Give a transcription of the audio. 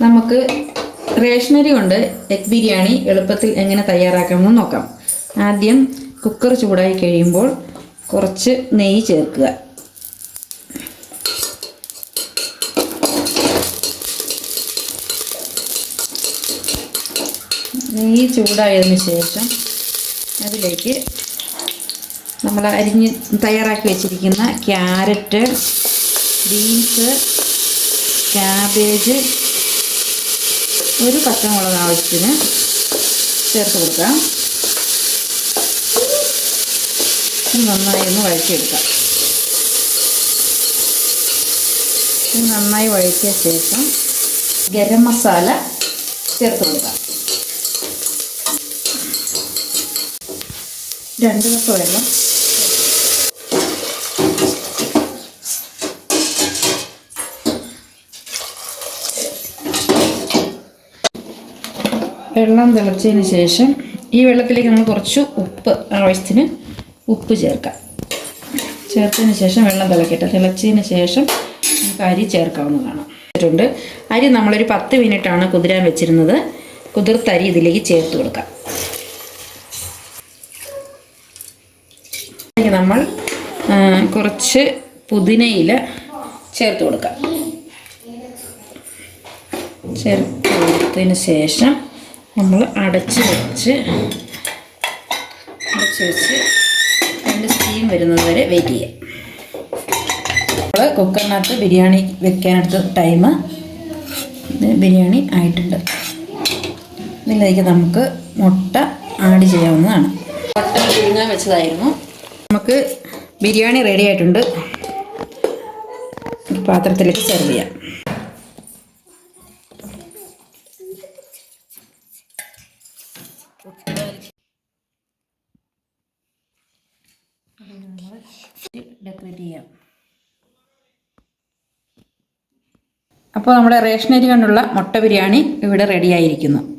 നമുക്ക് റേഷനറി കൊണ്ട് എഗ് ബിരിയാണി എളുപ്പത്തിൽ എങ്ങനെ തയ്യാറാക്കാമെന്ന് നോക്കാം. ആദ്യം കുക്കർ ചൂടായി കഴിയുമ്പോൾ കുറച്ച് നെയ്യ് ചേർക്കുക. നെയ്യ് ചൂടായതിന് ശേഷം അതിലേക്ക് നമ്മൾ അരിഞ്ഞ് തയ്യാറാക്കി വെച്ചിരിക്കുന്ന ക്യാരറ്റ് ബീൻസ് ക്യാബേജ് ഒരു പച്ചമുളക് ആവശ്യത്തിന് ചേർത്ത് കൊടുക്കാം. നന്നായി ഒന്ന് വഴറ്റിയെടുക്കാം. ഇത് നന്നായി വഴറ്റിയ ശേഷം ഗരം മസാല ചേർത്ത് കൊടുക്കാം. രണ്ട് കപ്പ് വെള്ളം വെള്ളം തിളച്ചതിന് ശേഷം ഈ വെള്ളത്തിലേക്ക് നമ്മൾ കുറച്ച് ഉപ്പ് ആവശ്യത്തിന് ഉപ്പ് ചേർക്കാം. ചേർത്തതിന് ശേഷം വെള്ളം തിളക്കട്ടെ. തിളച്ചതിന് ശേഷം നമുക്ക് അരി ചേർക്കാവുന്നതാണ്. ണ്ട് അരി നമ്മളൊരു പത്ത് മിനിറ്റാണ് കുതിരാൻ വെച്ചിരുന്നത്. കുതിർത്ത അരി ഇതിലേക്ക് ചേർത്ത് കൊടുക്കാം. നമ്മൾ കുറച്ച് പുതിനയില ചേർത്ത് കൊടുക്കാം. ചേർത്ത് കൊടുത്തതിന് ശേഷം നമ്മൾ അടച്ച് വെച്ച് അടച്ച് വെച്ച് അതിന്റെ സ്റ്റീം വരുന്നത് വരെ വെയിറ്റ് ചെയ്യാം. നമ്മൾ കുക്കറിനകത്ത് ബിരിയാണി വെക്കാനെടുത്ത ടൈം ബിരിയാണി ആയിട്ടുണ്ട്. ഇതിലേക്ക് നമുക്ക് മുട്ട ആഡ് ചെയ്യാവുന്നതാണ്. മുട്ട പുഴുങ്ങാൻ വെച്ചതായിരുന്നു. നമുക്ക് ബിരിയാണി റെഡി ആയിട്ടുണ്ട്. പാത്രത്തിലേക്ക് സെർവ് ചെയ്യാം. ഡെക്കറേറ്റ് ചെയ്യാം. അപ്പോൾ നമ്മുടെ റേഷനരി കൊണ്ടുള്ള മുട്ട ബിരിയാണി ഇവിടെ റെഡി ആയിരിക്കുന്നു.